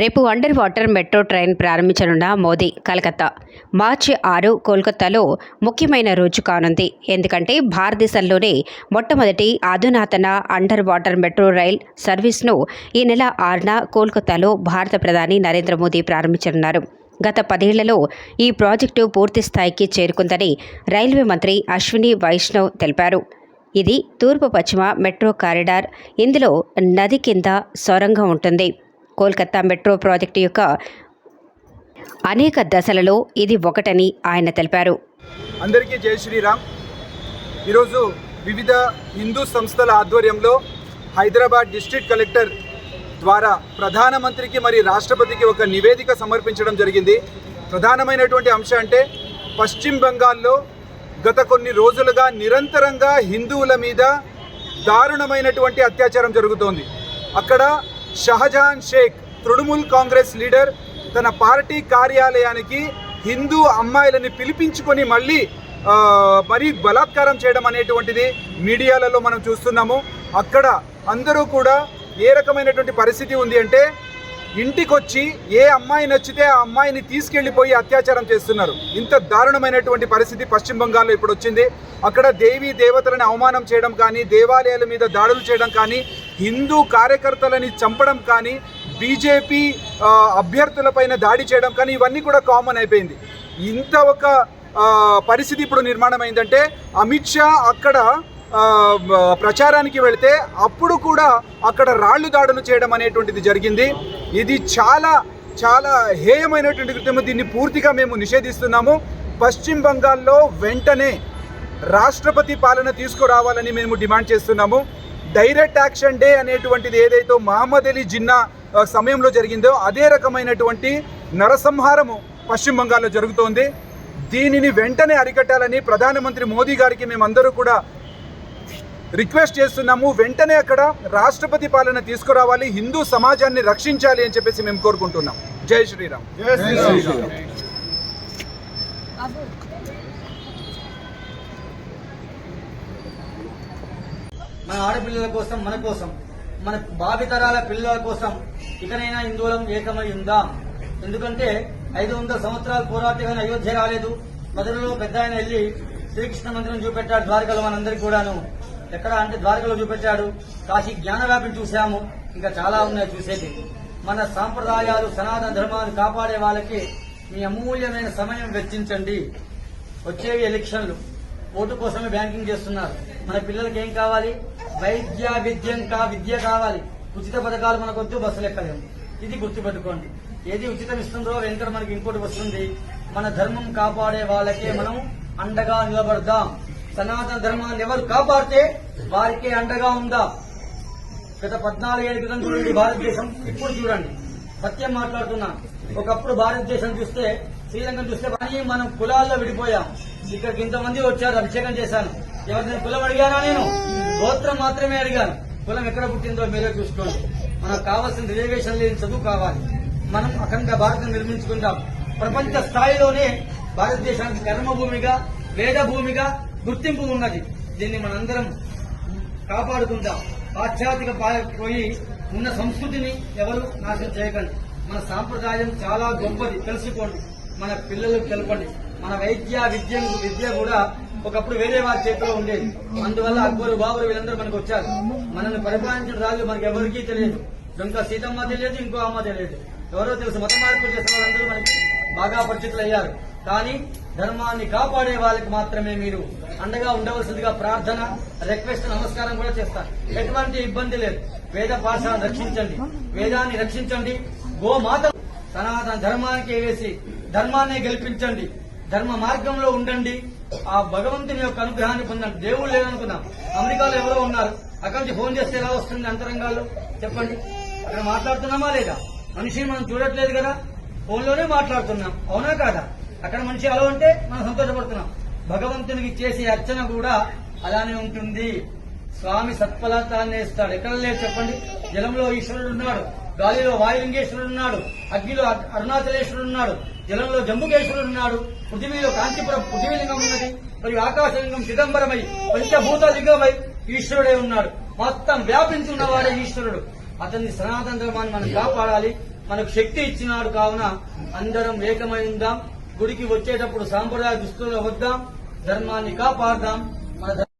రేపు under water metro train ప్రారంభించనున్న మోదీ కలకత్తా. మార్చి ఆరు కోల్కతాలో ముఖ్యమైన రోజు కానుంది. ఎందుకంటే భారతదేశంలోనే మొట్టమొదటి అధునాతన అండర్ వాటర్ మెట్రో రైల్ సర్వీస్ను ఈ నెల ఆరున కోల్కతాలో భారత ప్రధాని నరేంద్ర మోదీ ప్రారంభించనున్నారు. గత పదేళ్ళలో ఈ ప్రాజెక్టు పూర్తి స్థాయికి చేరుకుందని రైల్వే మంత్రి అశ్విని వైష్ణవ్ తెలిపారు. ఇది తూర్పు పశ్చిమ మెట్రో కారిడార్. ఇందులో నది కింద సొరంగం ఉంటుంది. కోల్కతా మెట్రో ప్రాజెక్టు యొక్క అనేక దశలలో ఇది ఒకటని ఆయన తెలిపారు. అందరికీ జై శ్రీరామ్. ఈరోజు వివిధ హిందూ సంస్థల ఆధ్వర్యంలో హైదరాబాద్ డిస్ట్రిక్ట్ కలెక్టర్ ద్వారా ప్రధానమంత్రికి మరి రాష్ట్రపతికి ఒక నివేదిక సమర్పించడం జరిగింది. ప్రధానమైనటువంటి అంశం అంటే పశ్చిమ బంగాల్లో గత కొన్ని రోజులుగా నిరంతరంగా హిందువుల మీద దారుణమైనటువంటి అత్యాచారం జరుగుతోంది. అక్కడ షహజహాన్ షేక్ తృణమూల్ కాంగ్రెస్ లీడర్ తన పార్టీ కార్యాలయానికి హిందూ అమ్మాయిలని పిలిపించుకొని మళ్ళీ మరీ బలాత్కారం చేయడం అనేటువంటిది మీడియాలలో మనం చూస్తున్నాము. అక్కడ అందరూ కూడా ఏ రకమైనటువంటి పరిస్థితి ఉంది అంటే ఇంటికొచ్చి ఏ అమ్మాయి నచ్చితే ఆ అమ్మాయిని తీసుకెళ్ళిపోయి అత్యాచారం చేస్తున్నారు. ఇంత దారుణమైనటువంటి పరిస్థితి పశ్చిమ బంగాల్లో ఇప్పుడు వచ్చింది. అక్కడ దేవీ దేవతలను అవమానం చేయడం కానీ దేవాలయాల మీద దాడులు చేయడం కానీ హిందూ కార్యకర్తలని చంపడం కానీ బీజేపీ అభ్యర్థులపైన దాడి చేయడం కానీ ఇవన్నీ కూడా కామన్ అయిపోయింది. ఇంత ఒక పరిస్థితి ఇప్పుడు నిర్మాణం అయిందంటే అమిత్ షా అక్కడ ప్రచారానికి వెళితే అప్పుడు కూడా అక్కడ రాళ్ళు దాడులు చేయడం అనేటువంటిది జరిగింది. ఇది చాలా చాలా హేయమైనటువంటి కృత్యము. దీన్ని పూర్తిగా మేము నిషేధిస్తున్నాము. పశ్చిమ బంగాల్లో వెంటనే రాష్ట్రపతి పాలన తీసుకురావాలని మేము డిమాండ్ చేస్తున్నాము. డైరెక్ట్ యాక్షన్ డే అనేటువంటిది ఏదైతే మహమ్మద్ అలీ జిన్నా సమయంలో జరిగిందో అదే రకమైనటువంటి నరసంహారము పశ్చిమ బంగాల్లో జరుగుతోంది. దీనిని వెంటనే అరికట్టాలని ప్రధానమంత్రి మోదీ గారికి మేమందరూ కూడా రిక్వెస్ట్ చేస్తున్నాము. వెంటనే అక్కడ రాష్ట్రపతి పాలన తీసుకురావాలి హిందూ సమాజాన్ని రక్షించాలి అని చెప్పేసి మేము కోరుకుంటున్నాం. జై శ్రీరామ్. మన ఆడపిల్లల కోసం మన కోసం మన భావితరాల పిల్లల కోసం ఇకనైనా హిందువులం ఏకమై ఉందాం. ఎందుకంటే ఐదు వందల సంవత్సరాల పోరాటగానే అయోధ్య రాలేదు. మొదలలో పెద్ద ఆయన వెళ్ళి శ్రీకృష్ణ మందిరం చూపెట్టాడు ద్వారకలో మనందరికీ కూడాను. ఎక్కడ అంటే ద్వారకలో చూపెట్టాడు. కాశీ జ్ఞానవ్యాపిని చూశాము. ఇంకా చాలా ఉన్నాయి చూసేది. మన సాంప్రదాయాలు సనాతన ధర్మాలు కాపాడే వాళ్ళకి మీ అమూల్యమైన సమయం వెచ్చించండి. వచ్చేవి ఎలక్షన్లు. ఓటు కోసమే బ్యాంకింగ్ చేస్తున్నారు. మన పిల్లలకి ఏం కావాలి? వైద్య విద్యం కా విద్య కావాలి. ఉచిత పథకాలు మనకొద్దు బస్సులు ఎక్కలేము. ఇది గుర్తుపెట్టుకోండి. ఏది ఉచితం ఇస్తుందో వెంకట మనకి ఇంకోటి వస్తుంది. మన ధర్మం కాపాడే వాళ్ళకే మనం అండగా నిలబడదాం. సనాతన ధర్మాన్ని ఎవరు కాపాడితే వారికే అండగా ఉందా. గత పద్నాలుగు ఏళ్ళ క్రితం చూడండి భారతదేశం. ఇప్పుడు చూడండి. సత్యం మాట్లాడుతున్నా. ఒకప్పుడు భారతదేశం చూస్తే శ్రీలంక చూస్తే కానీ మనం కులాల్లో విడిపోయాం. ఇక్కడికి ఇంతమంది వచ్చారు అభిషేకం చేశాను. ఎవరిని కులం అడిగానా నేను? గోత్రం మాత్రమే అడిగాను. కులం ఎక్కడ పుట్టిందో మీరే చూసుకోండి. మనకు కావాల్సిన రిజర్వేషన్ లేని చదువు కావాలి. మనం అఖండ భారతం నిర్మించుకుంటాం ప్రపంచ స్థాయిలోనే భారతదేశానికి కర్మభూమిగా వేద భూమిగా గుర్తింపు ఉన్నది. దీన్ని మనందరం కాపాడుకుందాం. పాశ్చాత్యక పోయి ఉన్న సంస్కృతిని ఎవరు నాశనం చేయకండి. మన సాంప్రదాయం చాలా గొప్పది. తెలుసుకోండి. మన పిల్లలకు తెలపండి. మన వైద్య విద్య విద్య కూడా ఒకప్పుడు వేరే వారి చేతిలో ఉండేది. అందువల్ల అక్బరు బాబులు వీళ్ళందరూ మనకు వచ్చారు. మనల్ని పరిపాలించిన రాజు మనకి ఎవరికీ తెలియదు. ఇంకా సీతమ్మ తెలియదు ఇంకో అమ్మ తెలియదు. ఎవరో తెలుసు మత మార్పు చేసిన వాళ్ళందరూ మనకి బాగా పరిచితులు అయ్యారు. కానీ ధర్మాన్ని కాపాడే వాళ్ళకి మాత్రమే మీరు అండగా ఉండవలసిందిగా ప్రార్థన రిక్వెస్ట్ నమస్కారం కూడా చేస్తారు. ఎటువంటి ఇబ్బంది లేదు. వేద పాఠశాలను రక్షించండి. వేదాన్ని రక్షించండి. గోమాత సనాతన ధర్మానికి వేసి ధర్మాన్ని గెలిపించండి. ధర్మ మార్గంలో ఉండండి. ఆ భగవంతుని యొక్క అనుగ్రహాన్ని పొందండి. దేవుడు లేదనుకున్నాం అమెరికాలో ఎవరో ఉన్నారు. అక్కడి నుంచి ఫోన్ చేస్తే ఎలా వస్తుంది అంతరంగాల్లో? చెప్పండి. అక్కడ మాట్లాడుతున్నామా లేదా? మనిషిని మనం చూడట్లేదు కదా? ఫోన్లోనే మాట్లాడుతున్నాం. అవునా కాదా? అక్కడ మనిషి అలా ఉంటే మనం సంతోషపడుతున్నాం. భగవంతునికి చేసే అర్చన కూడా అలానే ఉంటుంది. స్వామి సత్ఫలితాన్ని ఇస్తాడు. ఎక్కడ లేదు చెప్పండి? జలంలో ఈశ్వరుడు ఉన్నాడు. గాలిలో వాయులింగేశ్వరుడు ఉన్నాడు. అగ్నిలో అరుణాచలేశ్వరుడు ఉన్నాడు. జలంలో జంబుకేశ్వరుడు ఉన్నాడు. పృథివీలో కాంతిపురం పృథివీలింగం ఉన్నది. మరియు ఆకాశలింగం చిదంబరమై పంచభూత లింగమై ఈశ్వరుడే ఉన్నాడు. మొత్తం వ్యాపించి ఉన్నవాడే ఈశ్వరుడు. అతన్ని సనాతన ధర్మాన్ని మనం కాపాడాలి. మనకు శక్తి ఇచ్చినాడు కావున అందరం ఏకమై ఉందాం. గుడికి వచ్చేటప్పుడు సాంప్రదాయ దుస్తులు వద్దాం. ధర్మాన్ని కాపాడదాం.